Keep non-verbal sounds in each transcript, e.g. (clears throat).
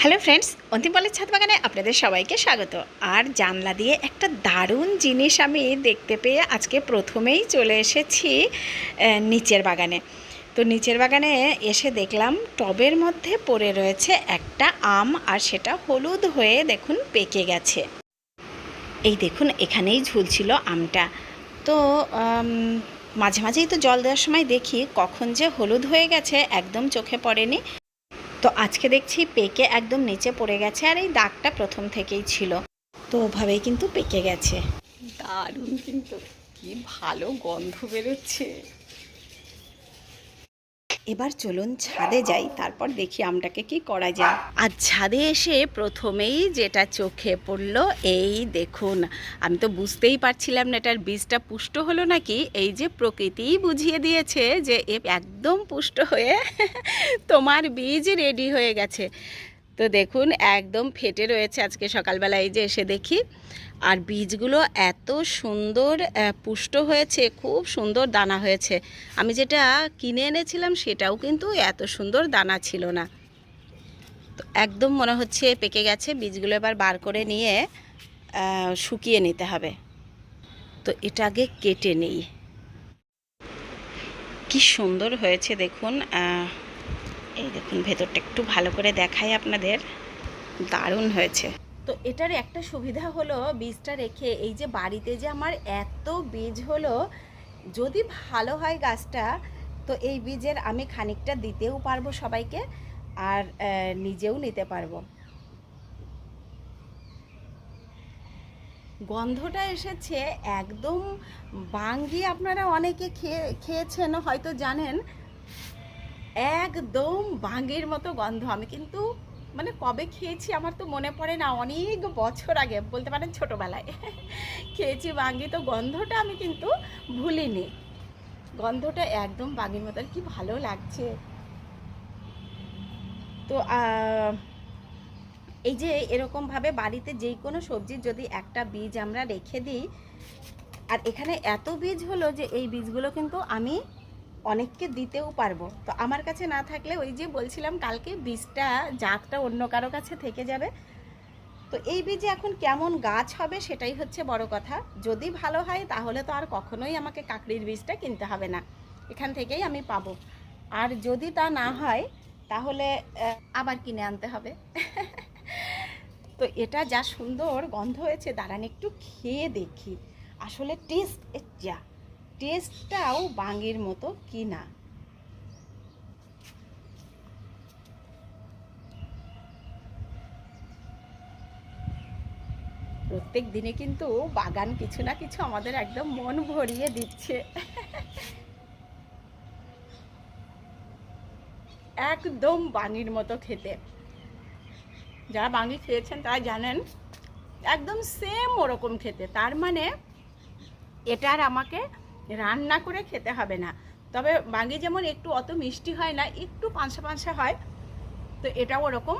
Hello friends অন্তিমপালের ছাদ বাগানে আপনাদের সবাইকে স্বাগত। আর জানলা দিয়ে একটা দারুণ জিনিস আমি দেখতে পেয়ে আজকে প্রথমেই চলে এসেছি নিচের বাগানে। তো নিচের বাগানে এসে দেখলাম টবের মধ্যে পড়ে রয়েছে একটা আম আর সেটা হলুদ হয়ে দেখুন পেকে গেছে। এই দেখুন, এখানেই ঝুলছিল আমটা। তো মাঝে মাঝেই তো জল দেওয়ার সময় দেখি কখন যে হলুদ হয়ে গেছে, একদম চোখে পড়েনি। তো আজকে দেখছি পেকে একদম নিচে পড়ে গেছে আর এই দাগটা প্রথম থেকেই ছিল। তো ওভাবেই কিন্তু পেকে গেছে। দারুণ কিন্তু। কি ভালো গন্ধ বেরোচ্ছে। এবার চলুন ছাদে যাই, তারপর দেখি আমটাকে কি করা যায়। আর ছাদে এসে প্রথমেই যেটা চোখে পড়ল, এই দেখুন, আমি তো বুঝতেই পারছিলাম না এটার বীজটা পুষ্ট হলো নাকি, এই যে প্রকৃতিই বুঝিয়ে দিয়েছে যে একদম পুষ্ট হয়ে (laughs) তোমার বীজ রেডি হয়ে গেছে। তো দেখুন, একদম ফেটে রয়েছে আজকে সকালবেলা, এই যে এসে দেখি। আর বীজগুলো এত সুন্দর পুষ্ট হয়েছে, খুব সুন্দর দানা হয়েছে। আমি যেটা কিনে এনেছিলাম, সেটাও কিন্তু এত সুন্দর দানা ছিল না। তো একদম মনে হচ্ছে পেকে গেছে, বীজগুলো এবার বার করে নিয়ে শুকিয়ে নিতে হবে। তো এটা আগে কেটে নিই। কি সুন্দর হয়েছে দেখুন এই দেখুন, ভেতরটা একটু ভালো করে দেখাই আপনাদের। দারুণ হয়েছে। তো এটার একটা সুবিধা হলো বীজটা রেখে, এই যে বাড়িতে যে আমার এত বীজ হলো, যদি ভালো হয় গাছটা, তো এই বীজের আমি খানিকটা দিতেও পারব সবাইকে, আর নিজেও নিতে পারব। গন্ধটা এসেছে, একদম বাঙ্গি আপনারা অনেকে খেয়ে, খেয়েছেন, হয়তো জানেন একদম বাঙ্গির মতো গন্ধ। আমি কিন্তু মানে কবে খেয়েছি আমার তো মনে পড়ে না, অনেক বছর আগে, বলতে পারেন ছোটোবেলায়। খেয়েছি বাঙ্গি তো গন্ধটা আমি কিন্তু ভুলিনি। গন্ধটা একদম বাঙ্গির মতো কি ভালো লাগছে। তো এই যে এরকমভাবে বাড়িতে যে কোনো সবজির যদি একটা বীজ আমরা রেখে দিই, আর এখানে এত বীজ হলো যে এই বীজগুলো কিন্তু আমি অনেককে দিতেও পারব। তো আমার কাছে না থাকলে ওই যে বলছিলাম কালকে বীজটা, জাতটা অন্য কারও কাছে থেকে যাবে। তো এই বীজে এখন কেমন গাছ হবে সেটাই হচ্ছে বড় কথা। যদি ভালো হয় তাহলে তো আর কখনোই আমাকে কাকড়ির বীজটা কিনতে হবে না। এখান থেকেই আমি পাবো। আর যদি তা না হয়, তাহলে আবার কিনে আনতে হবে। (laughs) তো এটা যা সুন্দর গন্ধ হয়েছে, দাঁড়ান একটু খেয়ে দেখি। আসলে টেস্ট যা। টেস্টটাও বাঙির মতো কি না? প্রত্যেক দিনে কিন্তু বাগান কিছু না কিছু আমাদের একদম মন ভরিয়ে দিচ্ছে। একদম বাঙির মতো খেতে। যারা বাঙি খেয়েছেন তারা জানেন, একদম সেম ওরকম খেতে। তার মানে এটা আর আমাকে রান্না করে খেতে হবে না। তবে বাঙি যেমন একটু অত মিষ্টি হয় না, একটু পাঁচা পাঁচা হয়, তো এটাও ওরকম।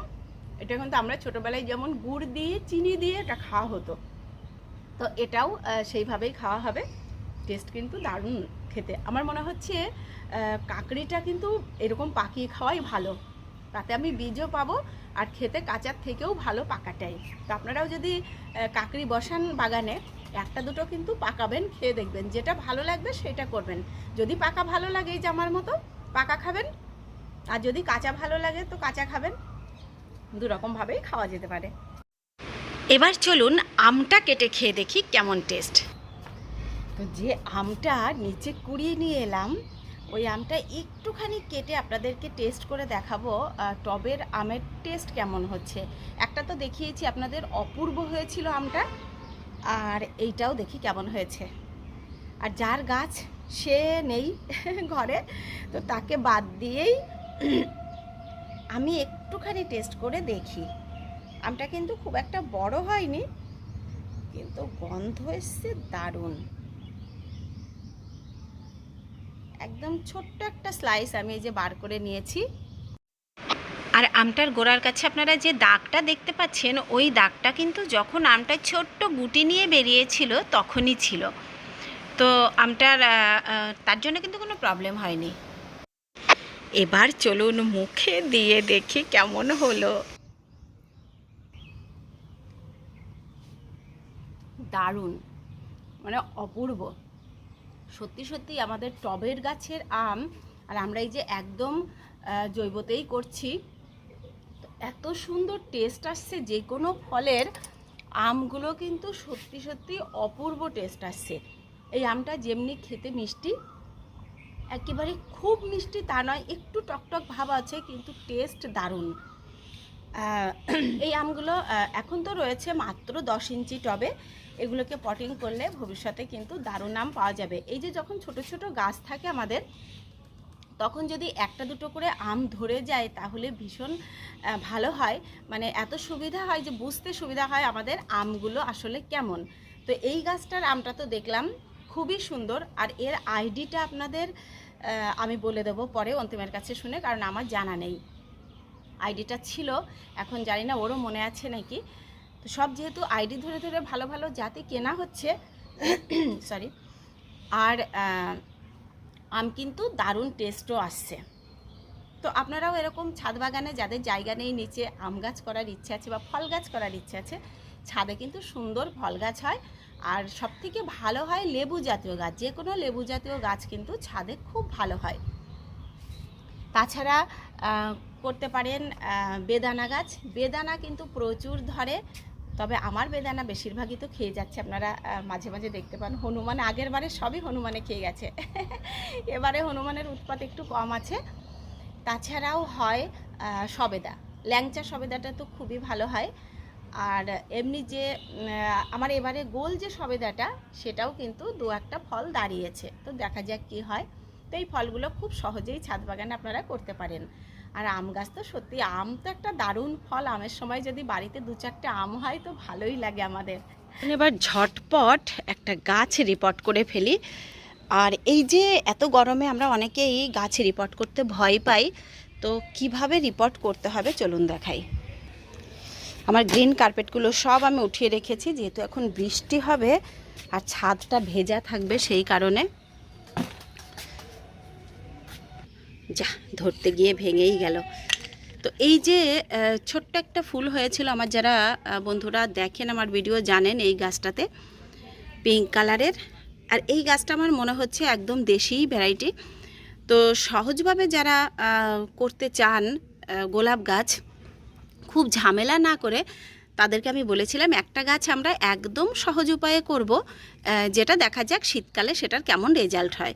এটা কিন্তু আমরা ছোটোবেলায় যেমন গুড় দিয়ে, চিনি দিয়ে এটা খাওয়া হতো। তো এটাও সেইভাবেই খাওয়া হবে। টেস্ট কিন্তু দারুণ খেতে। আমার মনে হচ্ছে কাকড়িটা কিন্তু এরকম পাকিয়ে খাওয়াই ভালো। তাতে আমি বীজও পাবো আর খেতে কাঁচার থেকেও ভালো পাকাটাই। তো আপনারাও যদি কাকড়ি বসান বাগানে একটা দুটো কিন্তু পাকাবেন, খেয়ে দেখবেন। যেটা ভালো লাগবে সেটা করবেন। যদি পাকা ভালো লাগে এই জামার মতো, পাকা খাবেন। আর যদি কাঁচা ভালো লাগে তো কাঁচা খাবেন। দু রকমভাবেই খাওয়া যেতে পারে। এবার চলুন আমটা কেটে খেয়ে দেখি কেমন টেস্ট। তো যে আমটা নিচে কুড়িয়ে নিয়ে এলাম, ওই আমটা একটুখানি কেটে আপনাদেরকে টেস্ট করে দেখাবো টবের আমের টেস্ট কেমন হচ্ছে। একটা তো দেখিয়েছি, আপনাদের অপূর্ব হয়েছিল আমটা। আর এইটাও দেখি কেমন হয়েছে। আর যার গাছ সে নেই (laughs) ঘরে, তো তাকে বাদ দিয়েই (clears throat) আমি একটুখানি টেস্ট করে দেখি। আমটা কিন্তু খুব একটা বড় হয়নি, কিন্তু গন্ধ এসছে দারুণ। একদম ছোট্ট একটা স্লাইস আমি এই যে বার করে নিয়েছি। আর আমটার গোড়ার কাছে আপনারা যে দাগটা দেখতে পাচ্ছেন, ওই দাগটা কিন্তু যখন আমটা ছোট্ট গুটি নিয়ে বেরিয়েছিল তখনই ছিল। তো আমটার তার জন্য কিন্তু কোনো প্রবলেম হয়নি। এবার চলুন মুখে দিয়ে দেখি কেমন হলো। দারুণ। মানে অপূর্ব। সত্যি সত্যি আমাদের টবের গাছের আম, আর আমরা এই যে একদম জৈবতেই করছি এত সুন্দর টেস্ট আসছে, যে কোনো ফলের আমগুলো কিন্তু সত্যি সত্যি অপূর্ব টেস্ট আসছে। এই আমটা যেমনি খেতে মিষ্টি, একেবারে খুব মিষ্টি তা নয়, একটু টকটক ভাব আছে, কিন্তু টেস্ট দারুণ। এই আমগুলো এখন তো রয়েছে মাত্র দশ ইঞ্চি টবে, এগুলোকে পটিং করলে ভবিষ্যতে কিন্তু দারুণ আম পাওয়া যাবে। এই যে যখন ছোট ছোট গাছ থাকে আমাদের তখন যদি একটা দুটো করে আম ধরে যায় তাহলে ভীষণ ভালো হয়। মানে এত সুবিধা হয় যে বুঝতে সুবিধা হয় আমাদের আমগুলো আসলে কেমন। তো এই গাছটার আমটা তো দেখলাম খুবই সুন্দর আর এর আইডিটা আপনাদের আমি বলে দেবো পরে অন্তিমের কাছে শুনে কারণ আমার জানা নেই। আইডিটা ছিল, এখন জানি না ওরও মনে আছে নাকি। তো সব যেহেতু আইডি ধরে ধরে ভালো ভালো জাতি কেনা হচ্ছে (coughs) সরি আর আম কিন্তু দারুণ টেস্টও আসছে। তো আপনারাও এরকম ছাদ বাগানে যাদের জায়গা নেই নিচে আম গাছ করার ইচ্ছে আছে বা ফল গাছ করার ইচ্ছে আছে, ছাদে কিন্তু সুন্দর ফল গাছ হয়। আর সবথেকে ভালো হয় লেবু জাতীয় গাছ যে কোনো লেবু জাতীয় গাছ কিন্তু ছাদে খুব ভালো হয়। তাছাড়া করতে পারেন বেদানা গাছ। বেদানা কিন্তু প্রচুর ধরে তবে আমার বেদানা বেশিরভাগই তো খেয়ে যাচ্ছে। আপনারা মাঝে মাঝে দেখতে পান। হনুমান, আগের বারে সবই হনুমানে খেয়ে গেছে। (laughs) এবারে হনুমানের উৎপাত একটু কম আছে। তাছাড়াও হয় সবেদা। ল্যাংচা সবেদাটা তো খুবই ভালো হয়। আর এমনি যে আমার এবারে গোল যে সবেদাটা, সেটাও কিন্তু দু একটা ফল দাঁড়িয়েছে। তো দেখা যাক কি হয়। তো এই ফলগুলো খুব সহজেই ছাদ বাগানে আপনারা করতে পারেন। আর আম গাছ তো সত্যি, আম তো একটা দারুণ ফল। আমের সময় যদি বাড়িতে দু চারটে আম হয় তো ভালোই লাগে আমাদের। এবার ঝটপট একটা গাছ রিপোর্ট করে ফেলি। আর এই যে এত গরমে আমরা অনেকেই গাছ রিপোর্ট করতে ভয় পাই, তো কীভাবে রিপোর্ট করতে হবে চলুন দেখাই। আমার গ্রিন কার্পেটগুলো সব আমি উঠিয়ে রেখেছি, যেহেতু এখন বৃষ্টি হবে আর ছাদটা ভেজা থাকবে সেই কারণে। যা, ধরতে গিয়ে ভেঙেই গেল। তো এই যে ছোট্ট একটা ফুল হয়েছিল, আমার যারা বন্ধুরা দেখেন, আমার ভিডিও জানেন এই গাছটাতে পিঙ্ক কালারের আর এই গাছটা আমার মনে হচ্ছে একদম দেশি ভ্যারাইটি তো সহজভাবে যারা করতে চান গোলাপ গাছ, খুব ঝামেলা না করে তাদেরকে আমি বলেছিলাম, একটা গাছ আমরা একদম সহজ উপায়ে করব যেটা দেখা যাক শীতকালে সেটার কেমন রেজাল্ট হয়।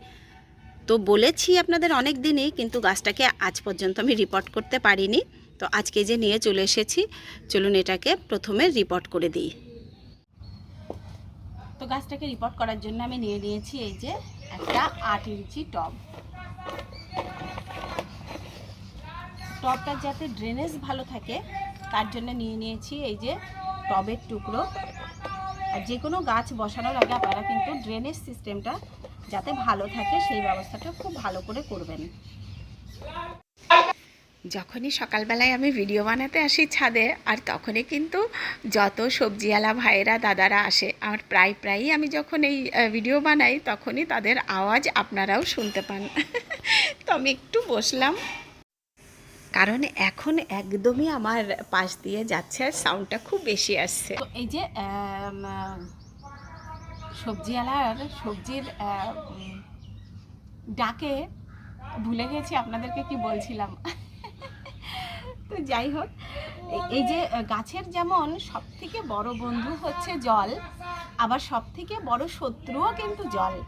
তো বলেছি আপনাদের অনেক দিনই, কিন্তু গাছটাকে আজ পর্যন্ত আমি রিপোর্ট করতে পারিনি। তো আজকে যে নিয়ে চলে এসেছি, চলুন এটাকে প্রথমে রিপোর্ট করে দিই। তো গাছটাকে রিপোর্ট করার জন্য আমি নিয়ে নিয়েছি এই যে একটা আট ইঞ্চি টব। টবটা যাতে ড্রেনেজ ভালো থাকে, তার জন্য নিয়ে নিয়েছি এই যে টবের টুকরো। আর যে কোনো গাছ বসানোর আগে আপনারা কিন্তু ড্রেনেজ সিস্টেমটা যাতে ভালো থাকে সেই ব্যবস্থাটা খুব ভালো করে করবেন। যখনই সকালবেলায় আমি ভিডিও বানাতে আসি ছাদে আর তখনই কিন্তু যত সবজিওয়ালা ভাইয়েরা দাদারা আসে আর প্রায় প্রায়ই আমি যখন এই ভিডিও বানাই তখনই তাদের আওয়াজ আপনারাও শুনতে পান। (laughs) তো আমি একটু বসলাম। কারণ এখন একদমই আমার পাশ দিয়ে যাচ্ছে আর সাউন্ডটা খুব বেশি আসছে। এই যে সবজিওয়ালার সবজির ডাকে ভুলে গেছি আপনাদেরকে কি বলছিলাম। তো যাই হোক, এই- যে গাছের যেমন সব থেকে বড় বন্ধু হচ্ছে জল, আবার সব থেকে বড় শত্রুও কিন্তু জল।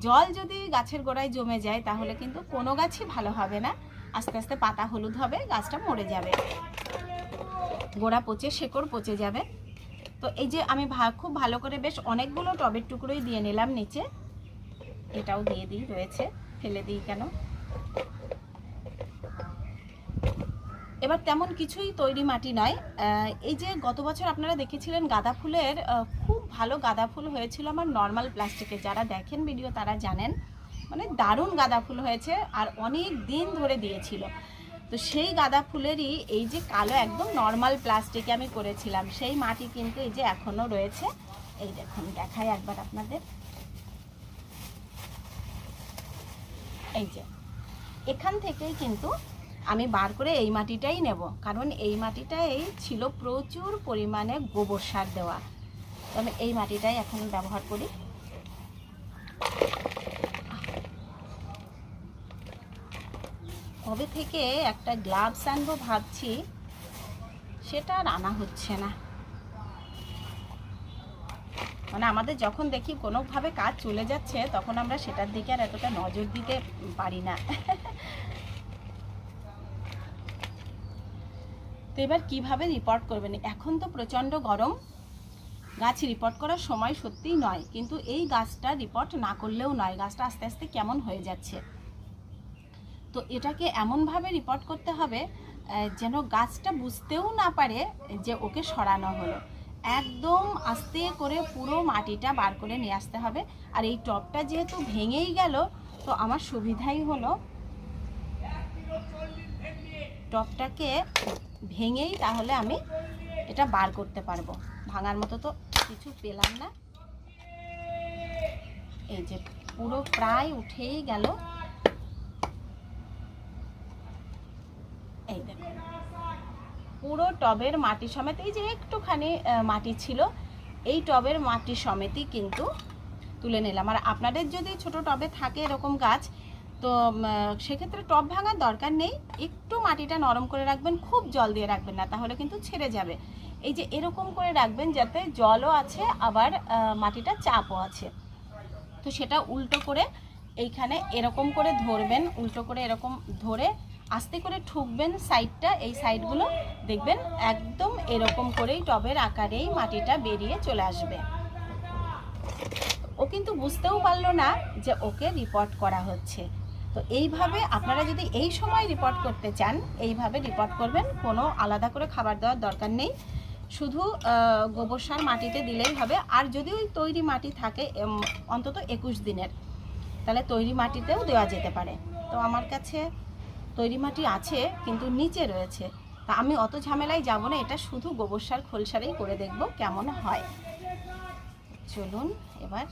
জল যদি গাছের গোড়ায় জমে যায়, তাহলে কিন্তু কোনো গাছই ভালো হবে না। আস্তে আস্তে পাতা হলুদ হবে, গাছটা মরে যাবে। গোড়া পচে, শেকড় পচে যাবে। তো এই যে আমি খুব ভালো করে বেশ অনেকগুলো টবের টুকরোই দিয়ে নিলাম নিচে। এটাও দিয়ে দিই, রয়েছে। ফেলে দিই কেন? এবার তেমন কিছুই তৈরি মাটি নয়। এই যে গত বছর আপনারা দেখেছিলেন গাঁদা ফুলের খুব ভালো গাঁদা ফুল হয়েছিল আমার নর্মাল প্লাস্টিকে যারা দেখেন ভিডিও তারা জানেন। মানে দারুণ গাঁদা ফুল হয়েছে আর অনেক দিন ধরে দিয়েছিল। তো সেই গাঁদা ফুলেরই এই যে কালো একদম নর্মাল প্লাস্টিকে আমি করেছিলাম, সেই মাটি কিন্তু এই যে এখনও রয়েছে। এই দেখুন, দেখাই একবার আপনাদের। এই যে, এখান থেকেই কিন্তু আমি বার করে এই মাটিটাই নেব, কারণ এই মাটিটাই ছিল প্রচুর পরিমাণে গোবর সার দেওয়া। তো আমি এই মাটিটাই এখন ব্যবহার করি। কবে থেকে একটা গ্লাভস আনব ভাবছি, সেটা আর আনা হচ্ছে না। মানে আমাদের যখন দেখি কোনোভাবে কাজ চলে যাচ্ছে, তখন আমরা সেটার দিকে আর এতটা নজর দিতে পারি না। তো এবার কীভাবে রিপোর্ট করবেন? এখন তো প্রচণ্ড গরম। গাছ রিপোর্ট করার সময় সত্যিই নয়, কিন্তু এই গাছটা রিপোর্ট না করলেও নয়। গাছটা আস্তে আস্তে কেমন হয়ে যাচ্ছে। তো এটাকে এমনভাবে রিপোর্ট করতে হবে যেন গাছটা বুঝতেও না পারে যে ওকে সরানো হলো। একদম আস্তে করে পুরো মাটিটা বার করে নিয়ে আসতে হবে। আর এই টবটা যেহেতু ভেঙেই গেল, তো আমার সুবিধাই হলো টবটাকে ভেঙেই তাহলে আমি এটা বার করতে পারব। ভাঙার মতো তো কিছু পেলাম না। এই যে পুরো প্রায় উঠেই গেল এই দেখুন পুরো টবের মাটি সমেত, এই যে একটুখানি মাটি ছিল, এই টবের মাটি সমেতই কিন্তু তুলে নিলাম। আর আপনাদের যদি ছোট টবে থাকে এরকম গাছ, তো সেক্ষেত্রে টব ভাঙার দরকার নেই। একটু মাটিটা নরম করে রাখবেন, খুব জল দিয়ে রাখবেন না, তাহলে কিন্তু ছেড়ে যাবে। এই যে এরকম করে রাখবেন যাতে জলও আছে, আবার মাটিটা চাপও আছে। তো সেটা উল্টো করে এইখানে এরকম করে ধরবেন, উল্টো করে এরকম ধরে আস্তে করে ঠুকবেন সাইডটা এই সাইডগুলো দেখবেন একদম এরকম করেই টবের আকারেই মাটিটা বেরিয়ে চলে আসবে। ও কিন্তু বুঝতেও পারল না যে ওকে রিপোর্ট করা হচ্ছে। তো এইভাবে আপনারা যদি এই সময় রিপোর্ট করতে চান, এইভাবে রিপোর্ট করবেন, কোনো আলাদা করে খাবার দেওয়ার দরকার নেই। শুধু গোবর সার মাটিতে দিলেই হবে। আর যদি ওই তৈরি মাটি থাকে অন্তত একুশ দিনের, তাহলে তৈরি মাটিতেও দেওয়া যেতে পারে। তো আমার কাছে তৈরি মাটি আছে, কিন্তু নিচে রয়েছে। তা আমি অত ঝামেলায় যাব না, এটা শুধু গোবর সার, খোল সারেই করে দেখব কেমন হয়। চলুন এবার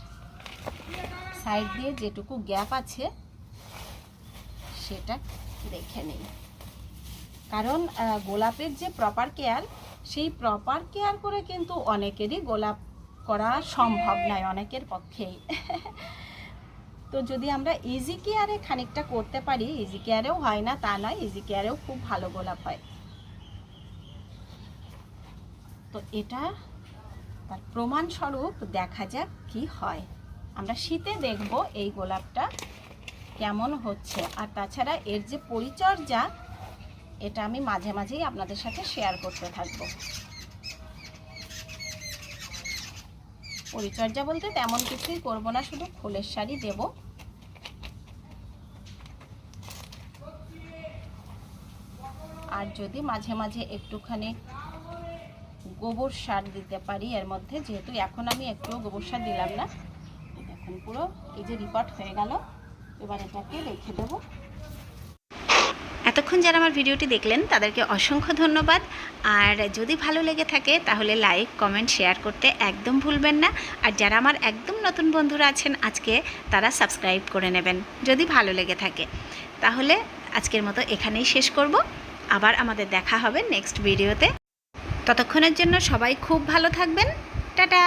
সাইড দিয়ে যেটুকু গ্যাপ আছে, সেটা দেখে নিই। কারণ গোলাপের যে প্রপার কেয়ার সেই প্রপার কেয়ার করে কিন্তু অনেকেরই গোলাপ করা সম্ভব নয়, অনেকের পক্ষেই। (laughs) তো যদি আমরা ইজি কেয়ারে খানিকটা করতে পারি ইজি কেয়ারেও হয় না, তা নয় ইজি কেয়ারেও খুব ভালো গোলাপ হয়। তো এটা তার প্রমাণস্বরূপ দেখা যাক কি হয়। আমরা শীতে দেখব এই গোলাপটা কেমন হচ্ছে। আর তাছাড়া এর যে পরিচর্যা, এটা আমি মাঝে মাঝেই আপনাদের সাথে শেয়ার করতে থাকব। পরিচর্যা বলতে তেমন কিছুই করব না, শুধু ফুলের শাড়ি দেব। আর যদি মাঝে মাঝে একটুখানি গোবর সার দিতে পারি এর মধ্যে, যেহেতু এখন আমি একটু গোবর সার দিলাম না এখন পুরো এই যে রিপোর্ট হয়ে গেল, এবার এটাকে রেখে দেবো। এতক্ষণ যারা আমার ভিডিওটি দেখলেন, তাদেরকে অসংখ্য ধন্যবাদ। আর যদি ভালো লেগে থাকে, তাহলে লাইক, কমেন্ট, শেয়ার করতে একদম ভুলবেন না। আর যারা আমার একদম নতুন বন্ধুরা আছেন, আজকে তারা সাবস্ক্রাইব করে নেবেন, যদি ভালো লেগে থাকে। তাহলে আজকের মতো এখানেই শেষ করব। আবার আমাদের দেখা হবে নেক্সট ভিডিওতে। ততক্ষণের জন্য সবাই খুব ভালো থাকবেন। টাটা!